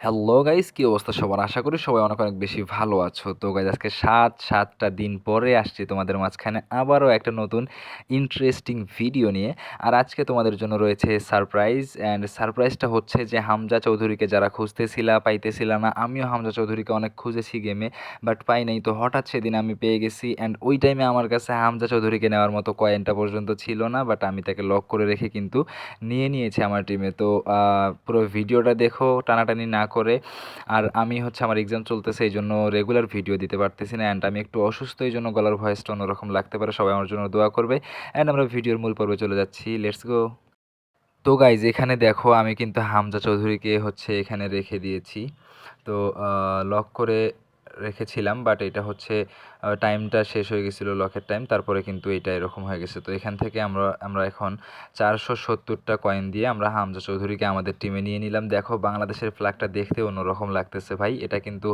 Hello guys কি অবস্থা সবার? আশা করি সবাই অনেক অনেক বেশি ভালো আছো। তো গাইজ আজকে সাত, সাতটা দিন পরে আসছি তোমাদের মাঝখানে আবারও একটা নতুন ইন্টারেস্টিং ভিডিও নিয়ে। আর আজকে তোমাদের জন্য রয়েছে সারপ্রাইজ অ্যান্ড সারপ্রাইজটা হচ্ছে যে হামজা চৌধুরীকে যারা খুঁজতেছিলা, পাইতেছিলা না, আমিও হামজা চৌধুরীকে অনেক খুঁজেছি গেমে বাট পাই নাই। তো, হঠাৎ সেদিন আমি পেয়ে গেছি অ্যান্ড ওই টাইমে আমার কাছে হামজা চৌধুরীকে নেওয়ার মতো কয়েনটা পর্যন্ত ছিল না বাট আমি তাকে লক করে রেখে কিন্তু নিয়ে নিয়েছি আমার টিমে তো পুরো ভিডিওটা দেখো, টানাটানি না করে। আর আমি হচ্ছে আমার এক্সাম চলতেছে এই জন্য রেগুলার ভিডিও দিতে পারতেছি না অ্যান্ড আমি একটু অসুস্থ এই জন্য গলার ভয়েসটা অন্যরকম লাগতে পারে, সবাই আমার জন্য দোয়া করবে। অ্যান্ড আমরা ভিডিওর মূল পর্বে চলে যাচ্ছি লেটস গো তো গাইজ এখানে দেখো, আমি কিন্তু হামজা চৌধুরীকে হচ্ছে এখানে রেখে দিয়েছি। তো লক করে রেখেছিলাম বাট এটা হচ্ছে টাইমটা শেষ হয়ে গেছিল লকের টাইম তারপরে কিন্তু এটা এরকম হয়ে গেছে। তো এখান থেকে আমরা আমরা এখন চারশো সত্তরটা কয়েন দিয়ে আমরা হামজা চৌধুরীকে আমাদের টিমে নিয়ে নিলাম। দেখো, বাংলাদেশের ফ্ল্যাগটা দেখতে অন্যরকম লাগতেছে ভাই। এটা কিন্তু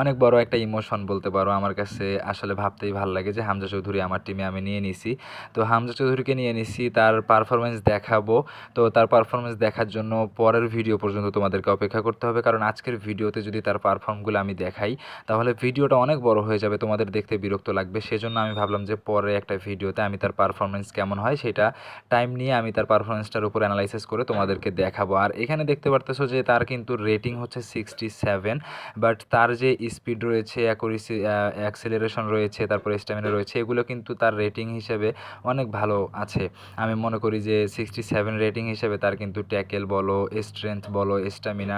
অনেক বড় একটা ইমোশন বলতে পারো আমার কাছে। আসলে ভাবতেই ভালো লাগে যে হামজা চৌধুরী আমার টিমে আমি নিয়ে নিছি। তো হামজা চৌধুরীকে নিয়ে নিছি, তার পারফরমেন্স দেখাবো। তো তার পারফরমেন্স দেখার জন্য পরের ভিডিও পর্যন্ত তোমাদেরকে অপেক্ষা করতে হবে। কারণ আজকের ভিডিওতে যদি তার পারফর্মগুলো আমি দেখাই তাহলে ভিডিওটা অনেক বড় হয়ে যাবে তোমাদের দেখতে বিরক্ত লাগবে। সেজন্য আমি ভাবলাম যে পরে একটা ভিডিওতে আমি তার পারফরমেন্স কেমন হয় সেটা টাইম নিয়ে আমি তার পারফরমেন্সটার উপর অ্যানালাইসিস করে তোমাদেরকে দেখাবো। আর এখানে দেখতে পারতেছো যে তার কিন্তু রেটিং হচ্ছে সিক্সটি সেভেন বাট তার যে স্পিড রয়েছে অ্যাকুরেসি অ্যাক্সেলারেশন রয়েছে তারপরে স্ট্যামিনা রয়েছে এগুলো কিন্তু তার রেটিং হিসেবে অনেক ভালো আছে। আমি মনে করি যে সিক্সটি সেভেন রেটিং হিসেবে তার কিন্তু ট্যাকেল বলো স্ট্রেংথ বলো স্ট্যামিনা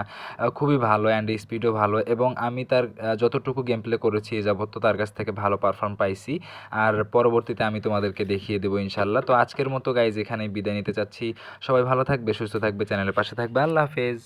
খুবই ভালো অ্যান্ড স্পিডও ভালো এবং আমি তার আহ, যতটুকু গেম প্লে করেছি এ যাবত তার কাছ থেকে ভালো পারফর্ম পাইছি। আর পরবর্তীতে আমি তোমাদেরকে দেখিয়ে দেবো ইনশাল্লাহ তো আজকের মতো গাইজ এখানে বিদায় নিতে চাচ্ছি। সবাই ভালো থাকবে, সুস্থ থাকবে চ্যানেলের পাশে থাকবে। আল্লাহ হাফেজ।